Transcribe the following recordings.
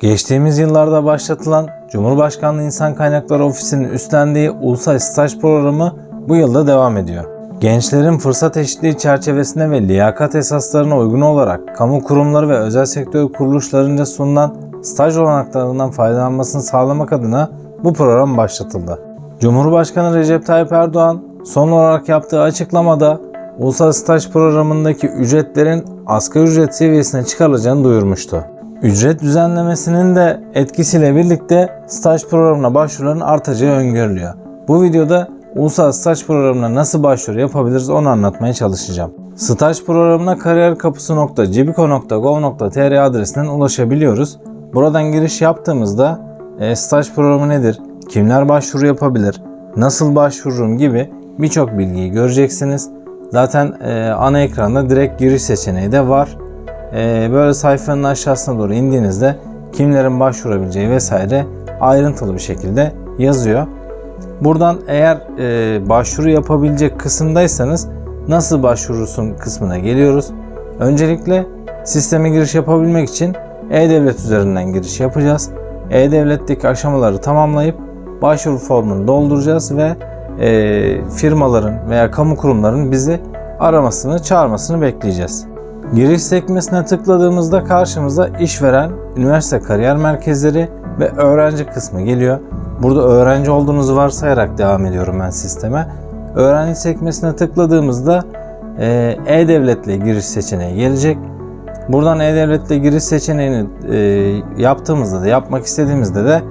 Geçtiğimiz yıllarda başlatılan Cumhurbaşkanlığı İnsan Kaynakları Ofisi'nin üstlendiği Ulusal Staj Programı bu yılda devam ediyor. Gençlerin fırsat eşitliği çerçevesinde ve liyakat esaslarına uygun olarak kamu kurumları ve özel sektör kuruluşlarınca sunulan staj olanaklarından faydalanmasını sağlamak adına bu program başlatıldı. Cumhurbaşkanı Recep Tayyip Erdoğan son olarak yaptığı açıklamada Ulusal Staj Programı'ndaki ücretlerin asgari ücret seviyesine çıkarılacağını duyurmuştu. Ücret düzenlemesinin de etkisiyle birlikte staj programına başvuruların artacağı öngörülüyor. Bu videoda Ulusal Staj Programı'na nasıl başvuru yapabiliriz onu anlatmaya çalışacağım. Staj programına kariyerkapısı.cibiko.gov.tr adresinden ulaşabiliyoruz. Buradan giriş yaptığımızda e, staj programı nedir, kimler başvuru yapabilir, nasıl başvururum gibi birçok bilgiyi göreceksiniz. Zaten e, ana ekranda direkt giriş seçeneği de var. E, böyle sayfanın aşağısına doğru indiğinizde kimlerin başvurabileceği vesaire ayrıntılı bir şekilde yazıyor. Buradan eğer e, başvuru yapabilecek kısımdaysanız nasıl başvurursun kısmına geliyoruz. Öncelikle sisteme giriş yapabilmek için e-devlet üzerinden giriş yapacağız. E-devletteki aşamaları tamamlayıp başvuru formunu dolduracağız ve e, firmaların veya kamu kurumlarının bizi aramasını, çağırmasını bekleyeceğiz. Giriş sekmesine tıkladığımızda karşımıza işveren, üniversite kariyer merkezleri ve öğrenci kısmı geliyor. Burada öğrenci olduğunuzu varsayarak devam ediyorum ben sisteme. Öğrenci sekmesine tıkladığımızda e, e-devlet ile giriş seçeneği gelecek. Buradan e-devlet ile giriş seçeneğini e, yaptığımızda da yapmak istediğimizde de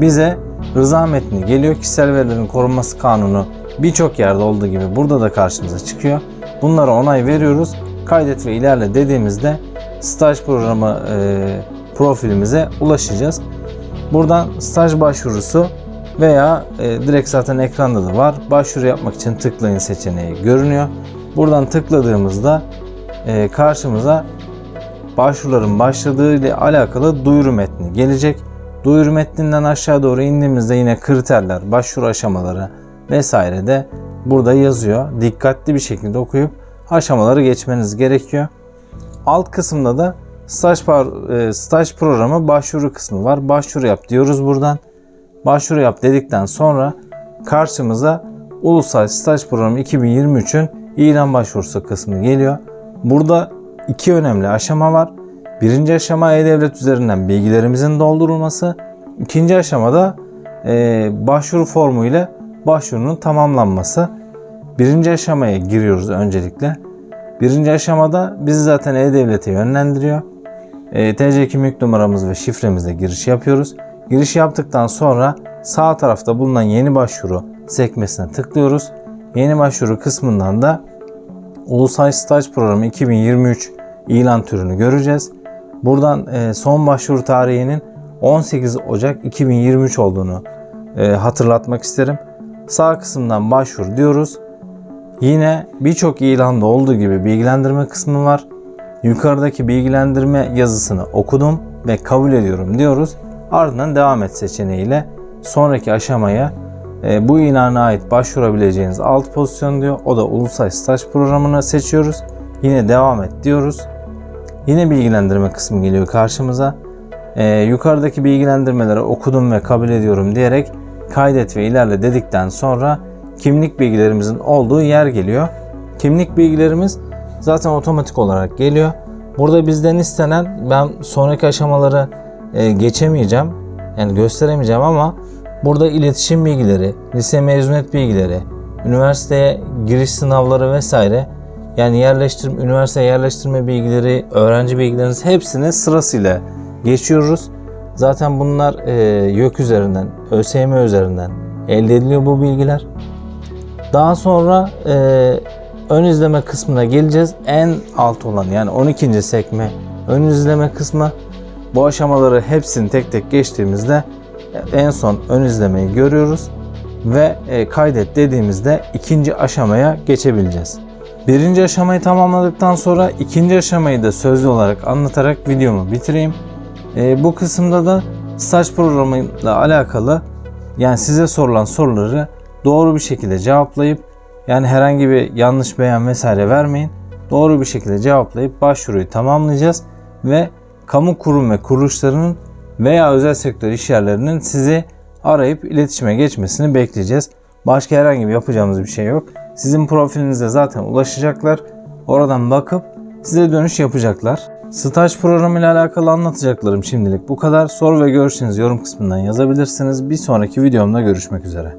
bize rıza metni geliyor. Kişisel verilerin korunması kanunu birçok yerde olduğu gibi burada da karşımıza çıkıyor. Bunlara onay veriyoruz. Kaydet ve ilerle dediğimizde staj programı e, profilimize ulaşacağız. Buradan staj başvurusu veya e, direkt zaten ekranda da var. Başvuru yapmak için tıklayın seçeneği görünüyor. Buradan tıkladığımızda e, karşımıza başvuruların başladığı ile alakalı duyuru metni gelecek. Duyuru metninden aşağı doğru indiğimizde yine kriterler, başvuru aşamaları vesaire de burada yazıyor. Dikkatli bir şekilde okuyup aşamaları geçmeniz gerekiyor. Alt kısımda da staj, e, staj programı başvuru kısmı var. Başvuru yap diyoruz buradan. Başvuru yap dedikten sonra karşımıza Ulusal Staj Programı 2023'ün ilan başvurusu kısmı geliyor. Burada iki önemli aşama var. Birinci aşama e-devlet üzerinden bilgilerimizin doldurulması. İkinci aşamada e, başvuru formu ile başvurunun tamamlanması. Birinci aşamaya giriyoruz öncelikle. Birinci aşamada bizi zaten e-devlete yönlendiriyor. E, TC kimlik numaramız ve şifremizle giriş yapıyoruz. Giriş yaptıktan sonra sağ tarafta bulunan yeni başvuru sekmesine tıklıyoruz. Yeni başvuru kısmından da Ulusal Staj Programı 2023 ilan türünü göreceğiz. Buradan e, son başvuru tarihinin 18 Ocak 2023 olduğunu e, hatırlatmak isterim. Sağ kısımdan başvur diyoruz. Yine birçok ilanda olduğu gibi bilgilendirme kısmı var. Yukarıdaki bilgilendirme yazısını okudum ve kabul ediyorum diyoruz. Ardından devam et seçeneğiyle sonraki aşamaya e, bu ilana ait başvurabileceğiniz alt pozisyon diyor. O da ulusal staj programını seçiyoruz. Yine devam et diyoruz. Yine bilgilendirme kısmı geliyor karşımıza. E, yukarıdaki bilgilendirmeleri okudum ve kabul ediyorum diyerek kaydet ve ilerle dedikten sonra kimlik bilgilerimizin olduğu yer geliyor. Kimlik bilgilerimiz zaten otomatik olarak geliyor. Burada bizden istenen ben sonraki aşamaları e, geçemeyeceğim. Yani gösteremeyeceğim ama burada iletişim bilgileri, lise mezuniyet bilgileri, üniversiteye giriş sınavları vesaire yani yerleştirme, üniversite yerleştirme bilgileri, öğrenci bilgileriniz hepsini sırasıyla geçiyoruz. Zaten bunlar e, YÖK üzerinden, ÖSYM üzerinden elde ediliyor bu bilgiler. Daha sonra e, ön izleme kısmına geleceğiz. En alt olan yani 12. sekme ön izleme kısmı. Bu aşamaları hepsini tek tek geçtiğimizde en son ön izlemeyi görüyoruz ve e, kaydet dediğimizde ikinci aşamaya geçebileceğiz. Birinci aşamayı tamamladıktan sonra ikinci aşamayı da sözlü olarak anlatarak videomu bitireyim. E, bu kısımda da staj programıyla alakalı yani size sorulan soruları doğru bir şekilde cevaplayıp yani herhangi bir yanlış beyan vesaire vermeyin. Doğru bir şekilde cevaplayıp başvuruyu tamamlayacağız ve kamu kurum ve kuruluşlarının veya özel sektör iş yerlerinin sizi arayıp iletişime geçmesini bekleyeceğiz. Başka herhangi bir yapacağımız bir şey yok. Sizin profilinize zaten ulaşacaklar. Oradan bakıp size dönüş yapacaklar. Staj programı ile alakalı anlatacaklarım şimdilik bu kadar. Soru ve görüşlerinizi yorum kısmından yazabilirsiniz. Bir sonraki videomda görüşmek üzere.